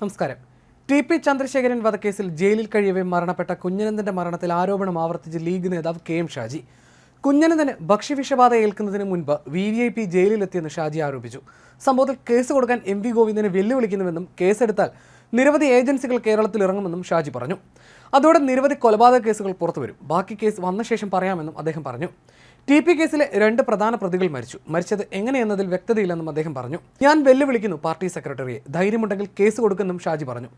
നമസ്കാരം T P Chandrasekharan വധക്കേസിൽ ജയിലിൽ കഴിയവേ മരണപ്പെട്ട കുഞ്ഞനന്ദന്റെ മരണത്തിൽ ആരോപണം ആവർത്തിച്ച് ലീഗ് നേതാവ് കെ എം ഷാജി. കുഞ്ഞനന്ദന് ഭക്ഷ്യവിഷബാധ ഏൽക്കുന്നതിന് മുൻപ് വി വി ഐ പി ജയിലിലെത്തിയെന്ന് ഷാജി ആരോപിച്ചു. സംഭവത്തിൽ കേസ് കൊടുക്കാൻ എം വി ഗോവിന്ദനെ വെല്ലുവിളിക്കുന്നുവെന്നും കേസെടുത്താൽ നിരവധി ഏജൻസികൾ കേരളത്തിൽ ഇറങ്ങുമെന്നും ഷാജി പറഞ്ഞു. അതോടെ നിരവധി കൊലപാതക കേസുകൾ പുറത്തുവരും ബാക്കി കേസ് വന്ന ശേഷം പറയാമെന്നും അദ്ദേഹം പറഞ്ഞു. ടി പി കേസിലെ രണ്ട് പ്രധാന പ്രതികൾ മരിച്ചു. മരിച്ചത് എങ്ങനെയെന്നതിൽ വ്യക്തതയില്ലെന്നും അദ്ദേഹം പറഞ്ഞു. ഞാൻ വെല്ലുവിളിക്കുന്നു പാർട്ടി സെക്രട്ടറിയെ. ധൈര്യമുണ്ടെങ്കിൽ കേസ് കൊടുക്കുമെന്നും ഷാജി പറഞ്ഞു.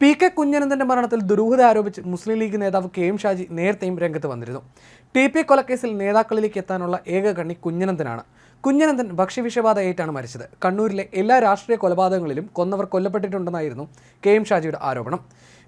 പി കെ കുഞ്ഞനന്ദന്റെ മരണത്തിൽ ദുരൂഹത ആരോപിച്ച് മുസ്ലിം ലീഗ് നേതാവ് കെ എം ഷാജി നേരത്തെയും രംഗത്ത് വന്നിരുന്നു. ടി പി കൊലക്കേസിൽ നേതാക്കളിലേക്ക് എത്താനുള്ള ഏക കണ്ണി കുഞ്ഞനന്ദനാണ് കുഞ്ഞനന്ദൻ ഭക്ഷ്യവിഷബാധ ഏറ്റാണ് മരിച്ചത്. കണ്ണൂരിലെ എല്ലാ രാഷ്ട്രീയ കൊലപാതകങ്ങളിലും കൊന്നവർ കൊല്ലപ്പെട്ടിട്ടുണ്ടെന്നായിരുന്നു കെ എം ഷാജിയുടെ ആരോപണം.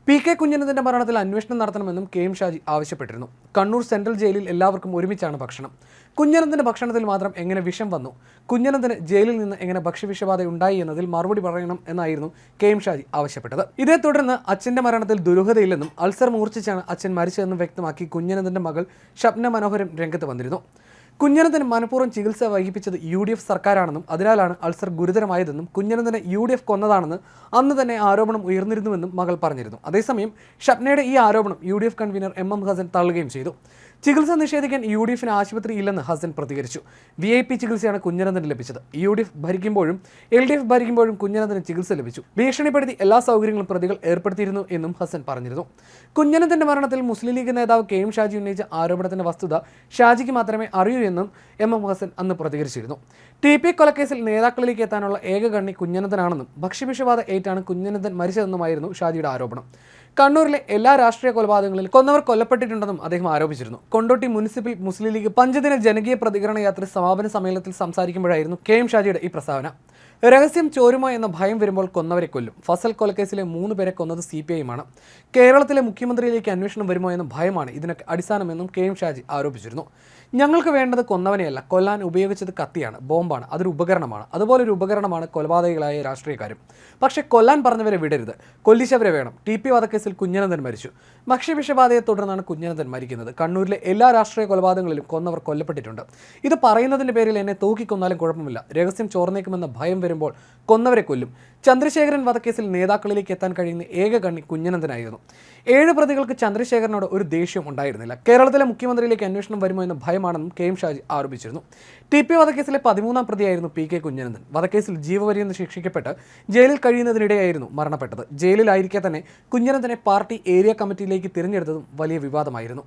പി കെ കുഞ്ഞനന്ദന്റെ മരണത്തിൽ അന്വേഷണം നടത്തണമെന്നും കെ എം ഷാജി ആവശ്യപ്പെട്ടിരുന്നു. കണ്ണൂർ സെൻട്രൽ ജയിലിൽ എല്ലാവർക്കും ഒരുമിച്ചാണ് ഭക്ഷണം. കുഞ്ഞനന്ദന്റെ ഭക്ഷണത്തിൽ മാത്രം എങ്ങനെ വിഷം വന്നു? കുഞ്ഞനന്ദന് ജയിലിൽ നിന്ന് എങ്ങനെ ഭക്ഷ്യവിഷബാധ ഉണ്ടായി എന്നതിൽ മറുപടി പറയണം എന്നായിരുന്നു കെ എം ഷാജി ആവശ്യപ്പെട്ടത്. ഇതേ തുടർന്ന് അച്ഛന്റെ മരണത്തിൽ ദുരൂഹതയില്ലെന്നും അൾസർ മൂർച്ഛിച്ചാണ് അച്ഛൻ മരിച്ചതെന്നും വ്യക്തമാക്കി കുഞ്ഞനന്ദന്റെ മകൾ ഷപ്ന മനോഹരം രംഗത്ത് വന്നിരുന്നു. കുഞ്ഞനന്തന് മനഃപൂർവം ചികിത്സ വൈകിപ്പിച്ചത് യു ഡി എഫ് സർക്കാരാണെന്നും അതിനാലാണ് അൾസർ ഗുരുതരമായതെന്നും കുഞ്ഞനന്തനെ യു ഡി എഫ് കൊന്നതാണെന്ന് അന്ന് തന്നെ ആരോപണം ഉയർന്നിരുന്നുവെന്നും മകൾ പറഞ്ഞിരുന്നു. അതേസമയം ഷപ്നയുടെ ഈ ആരോപണം U D F convener M M Hassan തള്ളുകയും ചെയ്തു. ചികിത്സ നിഷേധിക്കാൻ യു ഡി എഫിന് ആശുപത്രി ഇല്ലെന്ന് ഹസൻ പ്രതികരിച്ചു. വി ഐ പി ചികിത്സയാണ് കുഞ്ഞനന്ദന് ലഭിച്ചത്. യു ഡി എഫ് ഭരിക്കുമ്പോഴും എൽ ഡി എഫ് ഭരിക്കുമ്പോഴും കുഞ്ഞനന്ദന് ചികിത്സ ലഭിച്ചു. ഭീഷണിപ്പെടുത്തി എല്ലാ സൗകര്യങ്ങളും പ്രതികൾ ഏർപ്പെടുത്തിയിരുന്നു എന്നും ഹസൻ പറഞ്ഞിരുന്നു. കുഞ്ഞനന്ദന്റെ മരണത്തിൽ മുസ്ലിം ലീഗ് നേതാവ് കെ എം ഷാജി ഉന്നയിച്ച ആരോപണത്തിന്റെ വസ്തുത ഷാജിക്ക് മാത്രമേ അറിയൂ എന്നും എം എം ഹസൻ അന്ന് പ്രതികരിച്ചിരുന്നു. ടി പി കൊലക്കേസിൽ നേതാക്കളിലേക്ക് എത്താനുള്ള ഏക കണ്ണി കുഞ്ഞനന്ദനാണെന്നും ഭക്ഷ്യവിഷബാധ ഏറ്റാണ് കുഞ്ഞനന്ദൻ മരിച്ചതെന്നുമായിരുന്നു ഷാജിയുടെ ആരോപണം. കണ്ണൂരിലെ എല്ലാ രാഷ്ട്രീയ കൊലപാതകങ്ങളിലും കൊന്നവർ കൊല്ലപ്പെട്ടിട്ടുണ്ടെന്നും അദ്ദേഹം ആരോപിച്ചിരുന്നു. കൊണ്ടോട്ടി മുനിസിപ്പൽ മുസ്ലിം ലീഗ് പഞ്ചദിന ജനകീയ പ്രതികരണ യാത്ര സമാപന സമ്മേളനത്തിൽ സംസാരിക്കുമ്പോഴായിരുന്നു കെ എം ഷാജിയുടെ ഈ പ്രസ്താവന. രഹസ്യം ചോരുമോ എന്ന ഭയം വരുമ്പോൾ കൊന്നവരെ കൊല്ലും. ഫസൽ കൊലക്കേസിലെ മൂന്ന് പേരെ കൊന്നത് സി പി ഐയുമാണ്. കേരളത്തിലെ മുഖ്യമന്ത്രിയിലേക്ക് അന്വേഷണം വരുമോ എന്ന ഭയമാണ് ഇതിനൊക്കെ അടിസ്ഥാനമെന്നും കെ എം ഷാജി ആരോപിച്ചിരുന്നു. ഞങ്ങൾക്ക് വേണ്ടത് കൊന്നവനെയല്ല കൊല്ലാൻ ഉപയോഗിച്ചത് കത്തിയാണ് ബോംബാണ് അതൊരു ഉപകരണമാണ്. അതുപോലെ ഒരു ഉപകരണമാണ് കൊലപാതകികളായ രാഷ്ട്രീയക്കാരും. പക്ഷേ കൊല്ലാൻ പറഞ്ഞവരെ വിടരുത്. കൊല്ലിച്ചവരെ വേണം. ടി പി വധക്കേസിൽ കുഞ്ഞനന്ദൻ മരിച്ചു. ഭക്ഷ്യവിഷബാധയെ തുടർന്നാണ് കുഞ്ഞനന്ദൻ മരിക്കുന്നത്. കണ്ണൂരിലെ എല്ലാ രാഷ്ട്രീയ കൊലപാതകങ്ങളിലും കൊന്നവർ കൊല്ലപ്പെട്ടിട്ടുണ്ട്. ഇത് പറയുന്നതിന്റെ പേരിൽ എന്നെ തൂക്കിക്കൊന്നാലും കുഴപ്പമില്ല. രഹസ്യം ചോർന്നേക്കുമെന്ന ഭയം വരുമ്പോൾ കൊന്നവരെ കൊല്ലും. ചന്ദ്രശേഖരൻ വധക്കേസിൽ നേതാക്കളിലേക്ക് എത്താൻ കഴിയുന്ന ഏക കണ്ണി കുഞ്ഞനന്ദനായിരുന്നു ഏഴ് പ്രതികൾക്ക് ചന്ദ്രശേഖരനോട് ഒരു ദേഷ്യം ഉണ്ടായിരുന്നില്ല. കേരളത്തിലെ മുഖ്യമന്ത്രിയിലേക്ക് അന്വേഷണം വരുമോ എന്ന ഭയമാണെന്നും കെ എം ഷാജി ആരോപിച്ചിരുന്നു. ടി പി വധക്കേസിലെ പതിമൂന്നാം പ്രതിയായിരുന്നു പി കെ കുഞ്ഞനന്ദൻ വധക്കേസിൽ ജീവപര്യന്തം ശിക്ഷിക്കപ്പെട്ട് ജയിലിൽ കഴിയുന്നതിനിടെയായിരുന്നു മരണപ്പെട്ടത്. ജയിലിലായിരിക്കെ തന്നെ കുഞ്ഞനന്ദനെ പാർട്ടി ഏരിയ കമ്മിറ്റിയിലേക്ക് തിരഞ്ഞെടുത്തതും വലിയ വിവാദമായിരുന്നു